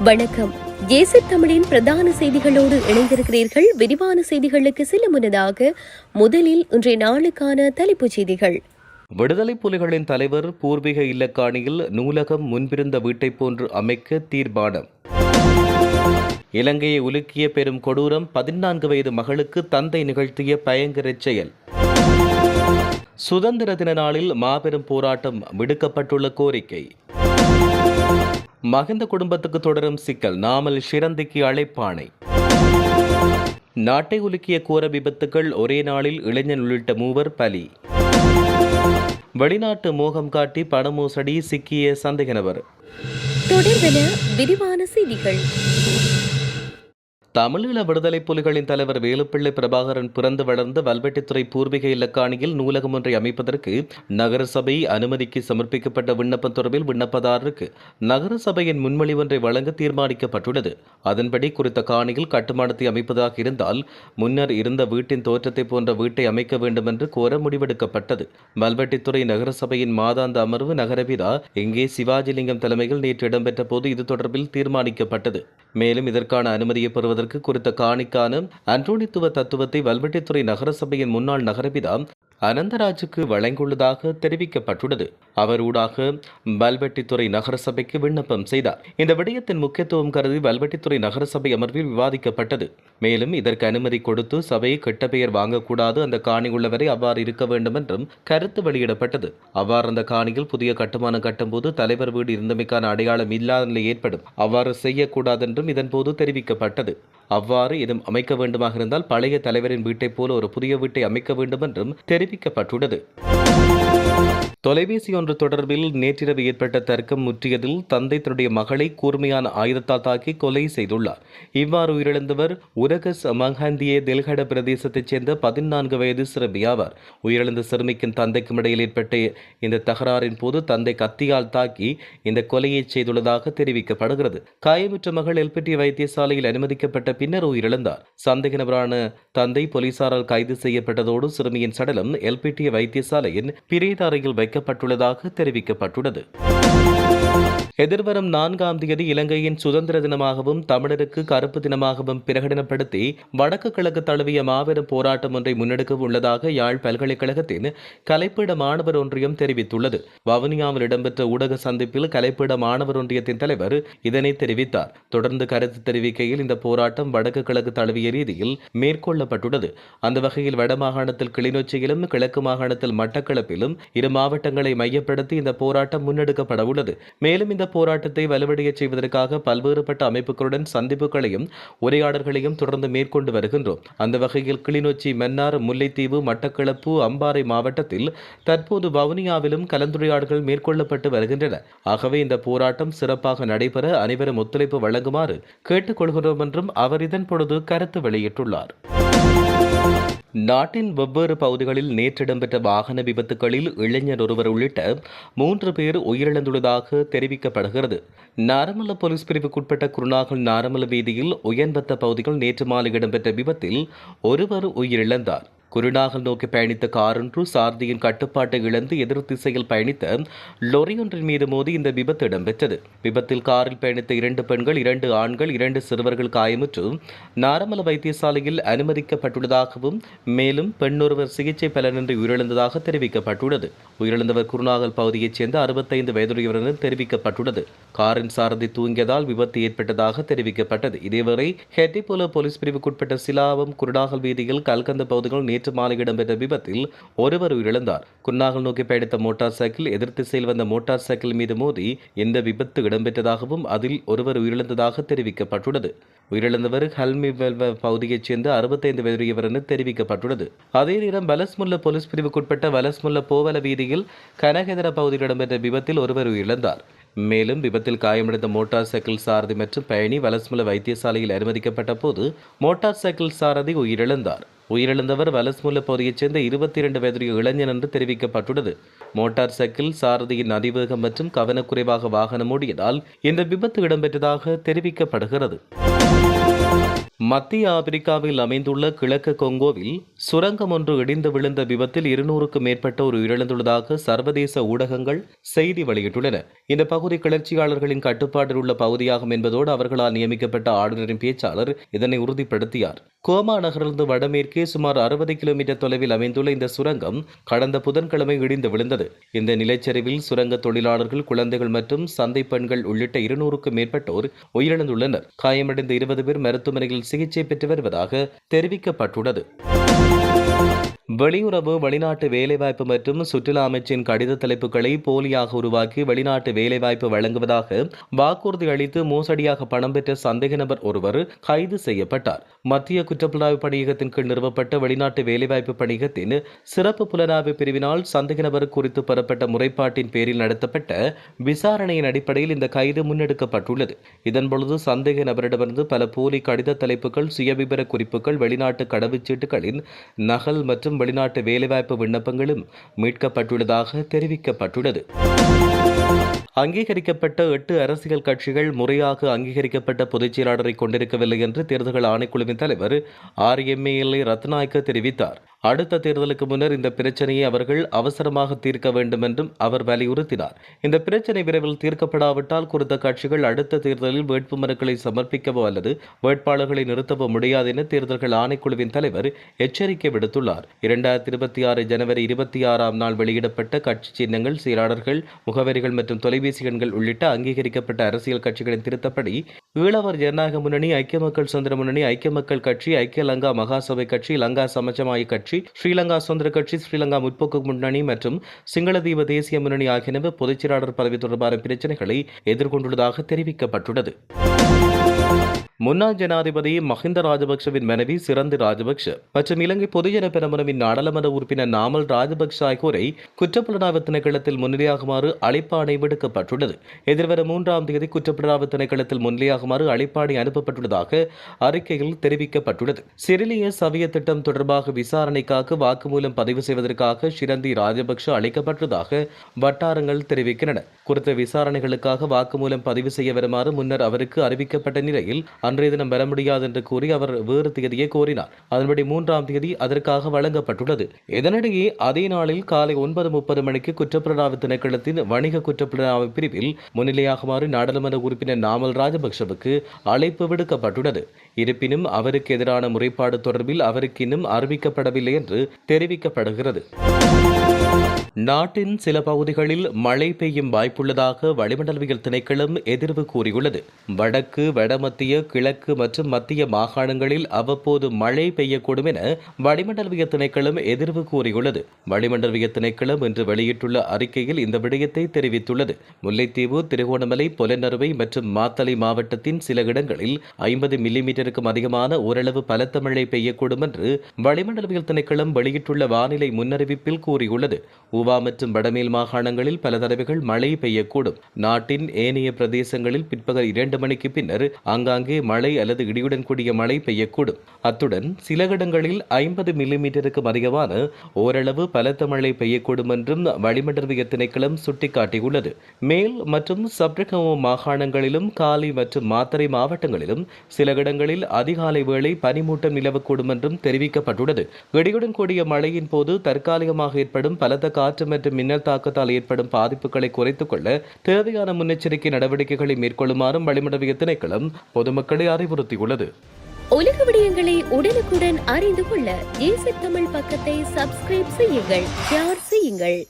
வணக்கம். ஏசி தமிழின் பிரதான செய்திகளோடு இணைந்திருக்கிறீர்கள். விரிவான செய்திகளுக்கு செல்ல முன்னதாக முதலில் இன்றைய நாளுக்கான தலைப்புச் செய்திகள். விடுதலை புலிகளின் தலைவர் பூர்வீக இல்லக்காணியில் நூலகம் முன்பிருந்த வீட்டை போன்று அமைக்க தீர்மானம். இலங்கையை உலுக்கிய பெரும் கொடூரம் பதினான்கு வயது மகளுக்கு தந்தை நிகழ்த்திய பயங்கர செயல். சுதந்திர தின நாளில் மாபெரும் போராட்டம் விடுக்கப்பட்டுள்ள கோரிக்கை. மகிந்த குடும்பத்துக்கு தொடரும் சிக்கல் நாமல் ஷிரந்திக்கு அழைப்பானை. நாட்டை உலுக்கிய கோர விபத்துக்கள் ஒரே நாளில் இளைஞன் உள்ளிட்ட மூவர் பலி. வெளிநாட்டு மோகம் காட்டி பண மோசடி சிக்கிய சந்தேக நபர் தொடர்பென விரிவான செய்திகள். தமிழீழ விடுதலை புலிகளின் தலைவர் வேலுப்பிள்ளை பிரபாகரன் பிறந்து வளர்ந்த வல்வெட்டித்துறை பூர்வீக இலக்காணியில் நூலகம் ஒன்றை அமைப்பதற்கு நகரசபை அனுமதிக்கு சமர்ப்பிக்கப்பட்ட விண்ணப்பம் தொடர்பில் விண்ணப்பதாரருக்கு நகரசபையின் முன்மொழி ஒன்றை வழங்க தீர்மானிக்கப்பட்டுள்ளது. அதன்படி குறித்த காணியில் கட்டுமானத்தை அமைப்பதாக இருந்தால் முன்னர் இருந்த வீட்டின் தோற்றத்தை போன்ற வீட்டை அமைக்க வேண்டும் என்று கோர முடிவெடுக்கப்பட்டது. வல்வெட்டித்துறை நகரசபையின் மாதாந்த அமர்வு நகரபிதா இங்கே சிவாஜிலிங்கம் தலைமையில் நேற்று இடம்பெற்ற போது இது தொடர்பில் தீர்மானிக்கப்பட்டது. மேலும் இதற்கான அனுமதியை பெறுவதற்கு குறித்த காணிக்கான அன்டோனித்துவ தத்துவத்தை வல்வெட்டித்துறை நகரசபையின் முன்னாள் நகரபிதா அனந்தராஜுக்கு வழங்கியுள்ளதாக தெரிவிக்கப்பட்டுள்ளது. அவர் ஊடாக வல்வெட்டித்துறை நகரசபைக்கு விண்ணப்பம் செய்தார். இந்த விடயத்தின் முக்கியத்துவம் கருதி வல்வெட்டித்துறை நகரசபை அமர்வில் விவாதிக்கப்பட்டது. மேலும் இதற்கு அனுமதி கொடுத்து சபையை கெட்ட பெயர் வாங்கக்கூடாது அந்த காணி உள்ளவரை அவ்வாறு இருக்க வேண்டும் என்றும் கருத்து வெளியிடப்பட்டது. அவ்வாறு அந்த காணியில் புதிய கட்டுமானம் கட்டும்போது தலைவர் வீடு இருந்தமைக்கான அடையாளம் இல்லாத நிலை ஏற்படும். அவ்வாறு செய்யக்கூடாது என்றும் இதன்போது தெரிவிக்கப்பட்டது. அவ்வாறு இதும் அமைக்க வேண்டுமாக இருந்தால் பழைய தலைவரின் வீட்டைப் போல ஒரு புதிய வீட்டை அமைக்க வேண்டும் என்றும் தெரிவிக்கப்பட்டுள்ளது. தொலைபேசி ஒன்று தொடர்பில் நேற்றிரவு ஏற்பட்ட தர்க்கம் முற்றியதில் தந்தை தன்னுடைய மகளை கூர்மையான ஆயுதத்தால் தாக்கி கொலை செய்துள்ளார். இவ்வாறு உயிரிழந்தவர் உரகஸ் மங்ஹந்தியே தெல்கட பிரதேசத்தைச் சேர்ந்த பதினான்கு வயது சிறுமி ஆவார். உயிரிழந்த சிறுமிக்கும் தந்தைக்கும் இடையில் ஏற்பட்ட இந்த தகராறின் போது தந்தை கத்தியால் தாக்கி இந்த கொலையை செய்துள்ளதாக தெரிவிக்கப்படுகிறது. காயமுற்ற மகள் எல்பிடி வைத்தியசாலையில் அனுமதிக்கப்பட்ட பின்னர் உயிரிழந்தார். சந்தேக நபரான தந்தை போலீசாரால் கைது செய்யப்பட்டதோடு சிறுமியின் சடலம் எல்பிடி வைத்தியசாலையின் பிரேத வைக்க வைக்கப்பட்டுள்ளதாக தெரிவிக்கப்பட்டுள்ளது. எதிர்வரும் நான்காம் தேதி இலங்கையின் சுதந்திர தினமாகவும் தமிழருக்கு கருப்பு தினமாகவும் பிரகடனப்படுத்தி வடக்கு கிழக்கு தழுவிய மாபெரும் போராட்டம் ஒன்றை முன்னெடுக்க உள்ளதாக யாழ் பல்கலைக்கழகத்தின் கலைப்பீட மாணவர் ஒன்றியம் தெரிவித்துள்ளது. வவுனியாவில் இடம்பெற்ற ஊடக சந்திப்பில் கலைப்பீட மாணவர் ஒன்றியத்தின் தலைவர் இதனை தெரிவித்தார். தொடர்ந்து கருத்து தெரிவிக்கையில் இந்த போராட்டம் வடக்கு கிழக்கு தழுவிய ரீதியில் மேற்கொள்ளப்பட்டுள்ளது. அந்த வகையில் வடமாகாணத்தில் கிளிநொச்சியிலும் கிழக்கு மாகாணத்தில் மட்டக்களப்பிலும் இரு மாவட்டங்களை மையப்படுத்தி இந்த போராட்டம் முன்னெடுக்கப்பட உள்ளது மேலும் இந்த போராட்டத்தை வலுவடைய செய்வதற்காக பல்வேறுபட்ட அமைப்புகளுடன் சந்திப்புகளையும் உரையாடல்களையும் தொடர்ந்து மேற்கொண்டு வருகின்றோம். அந்த வகையில் கிளிநொச்சி மன்னார் முல்லைத்தீவு மட்டக்களப்பு அம்பாறை மாவட்டத்தில் தற்போது வவுனியாவிலும் கலந்துரையாடல்கள் மேற்கொள்ளப்பட்டு வருகின்றன. ஆகவே இந்த போராட்டம் சிறப்பாக நடைபெற அனைவரும் ஒத்துழைப்பு வழங்குமாறு கேட்டுக்கொள்கிறோம் என்றும் அவர் இதன் பொழுது கருத்து வெளியிட்டுள்ளார். நாட்டின் வெவ்வேறு பகுதிகளில் நேற்று இடம்பெற்ற வாகன விபத்துகளில் இளைஞர் ஒருவர் உள்ளிட்ட மூன்று பேர் உயிரிழந்துள்ளதாக தெரிவிக்கப்படுகிறது. நாரமல்ல போலீஸ் பிரிவுக்குட்பட்ட குருநாகல் நாரமல்ல வீதியில் உயர்வத்த பகுதியில் நேற்று மாலை இடம்பெற்ற விபத்தில் ஒருவர் உயிரிழந்தார். குருநாகல் நோக்கி பயணித்த காரொன்று சாரதியின் கட்டுப்பாட்டை இழந்து எதிர் திசையில் பயணித்த லொரி ஒன்றின் மீது மோதி இந்த விபத்து இடம்பெற்றது. விபத்தில் காரில் பயணித்த இரண்டு பெண்கள் இரண்டு ஆண்கள் இரண்டு சிறுவர்கள் காயமுற்று நாரமல வைத்தியசாலையில் அனுமதிக்கப்பட்டுள்ளதாகவும் மேலும் பெண்ணொருவர் சிகிச்சை பலனின்றி உயிரிழந்ததாக தெரிவிக்கப்பட்டுள்ளது. உயிரிழந்தவர் குருநாகல் பகுதியைச் சேர்ந்த அறுபத்தைந்து வயதுடையவர் என தெரிவிக்கப்பட்டுள்ளது. காரின் சாரதி தூங்கியதால் விபத்து ஏற்பட்டதாக தெரிவிக்கப்பட்டது. இதேவரை ஹெட்டிபோல போலீஸ் பிரிவுக்குட்பட்ட சிலாவம் குருநாகல் வீதியில் கல்கந்த பகுதிகள் நேற்று மாலை இடம்பெற்ற விபத்தில் ஒருவர் உயிரிழந்தார். குன்னாகல் நோக்கி பயணித்த மோட்டார் சைக்கிள் எதிர் திசையில் வந்த மோட்டார் சைக்கிள் மீது மோதி இந்த விபத்து இடம்பெற்றதாகவும் அதில் ஒருவர் உயிரிழந்ததாக தெரிவிக்கப்பட்டுள்ளது. உயிரிழந்தவர் ஹல்மி வெல்வ பகுதியைச் சேர்ந்த அறுபத்தைந்து வயதுடையவர் என தெரிவிக்கப்பட்டுள்ளது. அதே நேரம் வலஸ்முல்ல போலீஸ் பிரிவுக்குட்பட்ட வலஸ்முல்ல போவல வீதியில் கனகேதர பகுதியில் இடம்பெற்ற விபத்தில் ஒருவர் உயிரிழந்தார். மேலும் விபத்தில் காயமடைந்த மோட்டார் சைக்கிள் சாரதி மற்றும் பயணி வலஸ்முல வைத்தியசாலையில் அனுமதிக்கப்பட்ட போது மோட்டார் சைக்கிள் சாரதி உயிரிழந்தார். உயிரிழந்தவர் வலஸ்முல்ல பகுதியைச் சேர்ந்த இருபத்தி இரண்டு வயதுடைய இளைஞன் என்று தெரிவிக்கப்பட்டுள்ளது. மோட்டார் சைக்கிள் சாரதியின் அதிவேகம் மற்றும் கவனக்குறைவாக வாகனம் ஓடியதால் இந்த விபத்து இடம்பெற்றதாக தெரிவிக்கப்படுகிறது. மத்திய ஆப்பிரிக்காவில் அமைந்துள்ள கிழக்கு கொங்கோவில் சுரங்கம் ஒன்று இடிந்து விழுந்த விபத்தில் இருநூறுக்கும் மேற்பட்டோர் உயிரிழந்துள்ளதாக சர்வதேச ஊடகங்கள் செய்தி வெளியிட்டுள்ளன. இந்த பகுதி கிளர்ச்சியாளர்களின் கட்டுப்பாட்டில் உள்ள பகுதியாகும் என்பதோடு அவர்களால் நியமிக்கப்பட்ட ஆளுநரின் பேச்சாளர் இதனை உறுதிப்படுத்தியார். கோமா நகரிலிருந்து வடமேற்கே சுமார் அறுபது கிலோமீட்டர் தொலைவில் அமைந்துள்ள இந்த சுரங்கம் கடந்த புதன்கிழமை இடிந்து விழுந்தது. இந்த நிலச்சரிவில் சுரங்க தொழிலாளர்கள் குழந்தைகள் மற்றும் சந்தை பெண்கள் உள்ளிட்ட இருநூறுக்கும் மேற்பட்டோர் உயிரிழந்துள்ளனர். காயமடைந்த இருபது பேர் மருத்துவமனையில் சிகிச்சை பெற்று வருவதாக தெரிவிக்கப்பட்டுள்ளது. வெளியுறவு வெளிநாட்டு வேலைவாய்ப்பு மற்றும் சுற்றுலா அமைச்சின் கடித தலைப்புகளை போலியாக உருவாக்கி வெளிநாட்டு வேலைவாய்ப்பு வழங்குவதாக வாக்குறுதி அளித்து மோசடியாக பணம் பெற்ற சந்தேக நபர் ஒருவர் கைது செய்யப்பட்டார். மத்திய குற்றப்புலனாய்வு பணியகத்தின் கீழ் நிறுவப்பட்ட வெளிநாட்டு வேலைவாய்ப்பு பணியகத்தின் சிறப்பு புலனாய்வு பிரிவினால் சந்தேக நபர் குறித்து பெறப்பட்ட முறைப்பாட்டின் பேரில் நடத்தப்பட்ட விசாரணையின் அடிப்படையில் இந்த கைது முன்னெடுக்கப்பட்டுள்ளது. இதன்பொழுது சந்தேக நபரிடமிருந்து பல போலி கடித தலைப்புகள் சுயவிபர குறிப்புகள் வெளிநாட்டு கடவுச்சீட்டுகளின் நகல் மற்றும் வெளிநாட்டு வேலைவாய்ப்பு விண்ணப்பங்களும் மீட்கப்பட்டுள்ளதாக தெரிவிக்கப்பட்டுள்ளது. அங்கீகரிக்கப்பட்ட எட்டு அரசியல் கட்சிகள் முறையாக அங்கீகரிக்கப்பட்ட பொதுச் செயலாளரை கொண்டிருக்கவில்லை என்று தேர்தல்கள் ஆணைக்குழுவின் தலைவர் ஆர் எம்ஏஎல்ஏ ரத்நாயக்க தெரிவித்தார். அடுத்த தேர்தலுக்கு முன்னர் இந்த பிரச்சனையை அவர்கள் அவசரமாக தீர்க்க வேண்டும் என்றும் அவர் வலியுறுத்தினார். இந்த பிரச்சனை விரைவில் தீர்க்கப்படாவிட்டால் குறித்த கட்சிகள் அடுத்த தேர்தலில் வேட்புமனுக்களை சமர்ப்பிக்கவோ அல்லது வேட்பாளர்களை நிறுத்தவோ முடியாது என தேர்தல்கள் ஆணைக்குழுவின் தலைவர் எச்சரிக்கை விடுத்துள்ளார். இரண்டாயிரத்தி இருபத்தி ஆறு ஜனவரி இருபத்தி ஆறாம் நாள் வெளியிடப்பட்ட கட்சி சின்னங்கள் செயலாளர்கள் முகவரிகள் மற்றும் தொலைபேசி எண்கள் உள்ளிட்ட அங்கீகரிக்கப்பட்ட அரசியல் கட்சிகளின் திருத்தப்படி ஈழவர் ஜனநாயக முன்னணி ஐக்கிய மக்கள் சுதந்திர முன்னணி ஐக்கிய மக்கள் கட்சி ஐக்கிய லங்கா மகாசபை கட்சி லங்கா சமஜமாய கட்சி ஸ்ரீலங்கா சுதந்திர கட்சி ஸ்ரீலங்கா முற்போக்கு முன்னணி மற்றும் சிங்களதீப தேசிய முன்னணி ஆகியனவை பொதுச் செயலாளர் பதவி தொடர்பான பிரச்சினைகளை எதிர்கொண்டுள்ளதாக தெரிவிக்கப்பட்டுள்ளது. முன்னாள் ஜனாதிபதி மஹிந்த ராஜபக்சவின் மனைவி சிறந்து ராஜபக்ஷ மற்றும் இலங்கை பொதுஜன பெரமுனவின் நாடாளுமன்ற உறுப்பினர் நாமல் ராஜபக்ஷ ஆகியோரை குற்றப்புலனாய்வு திணைக்களத்தில் முன்னிலையாகுமாறு அழைப்பாணை விடுக்கப்பட்டுள்ளது. எதிர்வரும் மூன்றாம் தேதி குற்றப்புலனாய்வு திணைக்களத்தில் முன்னிலையாகுமாறு அழைப்பாணை அனுப்பப்பட்டுள்ளதாக அறிக்கையில் தெரிவிக்கப்பட்டுள்ளது. சிறிலிய சவிய திட்டம் தொடர்பாக விசாரணைக்காக வாக்குமூலம் பதிவு செய்வதற்காக சிரந்தி ராஜபக்ஷ அழைக்கப்பட்டதாக வட்டாரங்கள் தெரிவிக்கின்றன. குறித்த விசாரணைகளுக்காக வாக்குமூலம் பதிவு செய்ய வருமாறு முன்னர் அவருக்கு அறிவிக்கப்பட்ட நிலையில் அன்றைய தினம் பெற முடியாது என்று கூறி அவர் வேறு தேதியை கோரினார். அதன்படி மூன்றாம் தேதி அதற்காக வழங்கப்பட்டுள்ளது. இதனிடையே அதே நாளில் காலை ஒன்பது முப்பது மணிக்கு குற்றப்புலனாய்வு திணைக்களத்தின் வணிக குற்றப்புலனாய்வு பிரிவில் முன்னிலையாகுமாறு நாடாளுமன்ற உறுப்பினர் நாமல் ராஜபக்சவுக்கு அழைப்பு விடுக்கப்பட்டுள்ளது. இருப்பினும் அவருக்கு எதிரான முறைப்பாடு தொடர்பில் அவருக்கு இன்னும் அறிவிக்கப்படவில்லை என்று தெரிவிக்கப்படுகிறது. நாட்டின் சில பகுதிகளில் மழை பெய்யும் வாய்ப்புள்ளதாக வளிமண்டலவியல் திணைக்களம் எதிர்வு கூறியுள்ளது. வடக்கு வடமத்திய கிழக்கு மற்றும் மத்திய மாகாணங்களில் அவ்வப்போது மழை பெய்யக்கூடும் என வளிமண்டலவியல் திணைக்களம் எதிர்வு கூறியுள்ளது. வளிமண்டலவியல் திணைக்களம் இன்று வெளியிட்டுள்ள அறிக்கையில் இந்த விடயத்தை தெரிவித்துள்ளது. முல்லைத்தீவு திருகோணமலை பொலநறுவை மற்றும் மாத்தளை மாவட்டத்தின் சில இடங்களில் ஐம்பது மில்லிமீட்டருக்கும் அதிகமான ஓரளவு பலத்த மழை பெய்யக்கூடும் என்று வளிமண்டலவியல் திணைக்களம் வெளியிட்டுள்ள வானிலை முன்னறிவிப்பில் கூறியுள்ளது. ஊவா மற்றும் வடமேல் மாகாணங்களில் பல தடவைகள் மழை பெய்யக்கூடும். நாட்டின் ஏனைய பிரதேசங்களில் பிற்பகல் இரண்டு மணிக்கு பின்னர் ஆங்காங்கே மழை அல்லது இடியுடன் கூடிய மழை பெய்யக்கூடும். அத்துடன் சில இடங்களில் ஐம்பது மில்லிமீட்டருக்கும் அதிகமான ஓரளவு பலத்த மழை பெய்யக்கூடும் என்றும் வளிமண்டலவிய திணைக்களம் சுட்டிக்காட்டியுள்ளது. மேல் மற்றும் சப்ரகமோ மாகாணங்களிலும் காலி மற்றும் மாத்தரை மாவட்டங்களிலும் சில இடங்களில் அதிகாலை வேளை பனிமூட்டம் நிலவக்கூடும் என்றும் தெரிவிக்கப்பட்டுள்ளது. இடியுடன் கூடிய மழையின் போது தற்காலிகமாக ஏற்படும் பலத்த காற்று மற்றும் மின்னல் தாக்கத்தால் ஏற்படும் பாதிப்புகளை குறைத்துக் கொள்ள தேவையான முன்னெச்சரிக்கை நடவடிக்கைகளை மேற்கொள்ளுமாறும் வளிமண்டலிய திணைக்களம் பொதுமக்களை அறிவுறுத்தியுள்ளது. உலக விடயங்களை உடனுக்குடன் அறிந்து கொள்ள தமிழ் பக்கத்தை சப்ஸ்கிரைப் செய்யுங்கள் ஷேர் செய்யுங்கள்.